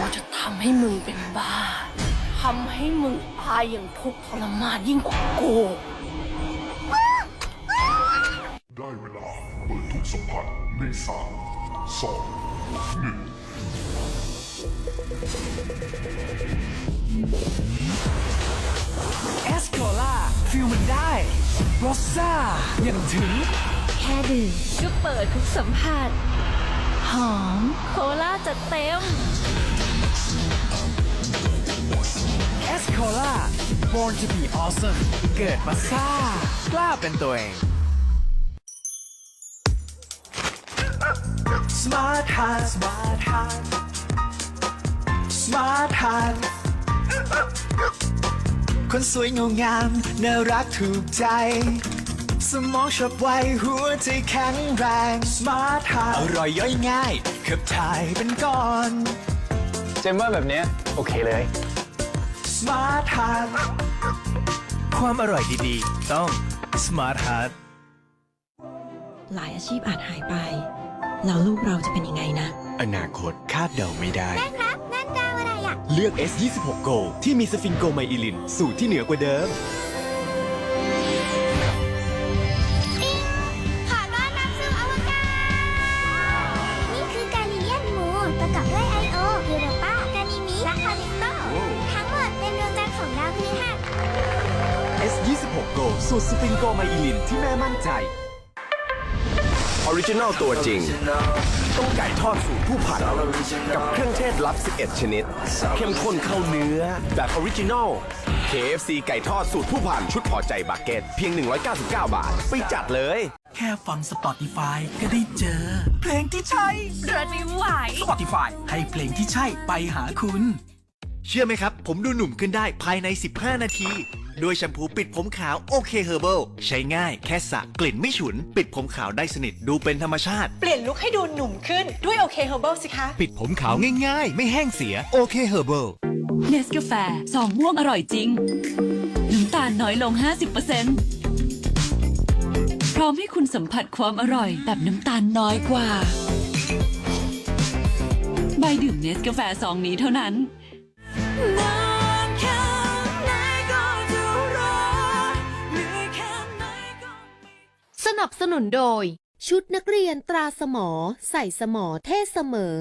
กูจะทำให้มึงเป็นบ้าทำให้มึงตายอย่างทุกข์ทรมานยิ่งกว่ากู ได้เวลาเปิดทุกสัมผัสในสามสองหนึ่งเอสโคล่าฟิลมันได้รสซ่าอย่างถึง แค่ดื่มก็เปิดทุกสัมผัส หอม โคล่าจัดเต็ม ล่า born to be awesome เกิดมาซ่ากล้าเป็นตัวเอง Smart Heart Smart Heart Smart Heart คนสวยงงามน่ารักถูกใจ สมองฉับไวหัวใจแข็งแรง Smart Heart อร่อยย่อยง่ายขับถ่ายเป็นก้อน เจมว่าแบบเนี้ยโอเคเลย Smart Heart ความอร่อยดีๆ ต้อง Smart Heart หลายอาชีพอาจหายไป แล้วลูกเราจะเป็นยังไงนะ อนาคตคาดเดาไม่ได้ครับ นั่นดาวอะไรอะเลือก S26 Go ที่มีสฟิงโกไมอิลิน สูตรที่เหนือกว่าเดิม S26 Go สูตรสฟิงโกไมอิลินที่แม่มั่นใจออริจินัลตัวจริง ต้องไก่ทอดสูตรผู้ผัด กับเครื่องเทศลับ 11 ชนิด เข้มข้นเข้าเนื้อ แบบออริจินัล KFC ไก่ทอดสูตรผู้ผันชุดพอใจบาเก็ตเพียง 199 บาท ไปจัดเลย แค่ฟัง Spotify ก็ได้เจอ เพลงที่ใช่รถไม่ไหว Spotify ให้เพลงที่ใช่ไปหาคุณ เชื่อไหมครับ ผมดูหนุ่มขึ้นได้ภายใน 15 นาทีด้วยแชมพูปิดผมขาวโอเคเฮอร์เบิลใช้ง่ายแค่สระกลิ่นไม่ฉุน ปิดผมขาวได้สนิทดูเป็นธรรมชาติ เปลี่ยนลุคให้ดูหนุ่มขึ้นด้วยโอเคเฮอร์เบิลสิคะ ปิดผมขาวง่ายๆ ไม่แห้งเสียโอเคเฮอร์เบิลเนสกาแฟสองม่วงอร่อยจริง น้ำตาลน้อยลง 50%พร้อมให้คุณสัมผัสความอร่อยแบบน้ำตาลน้อยกว่า ใบดื่มเนสกาแฟซองนี้เท่านั้น สนับสนุนโดย ชุดนักเรียนตราสมอ ใส่สมอเท่เสมอ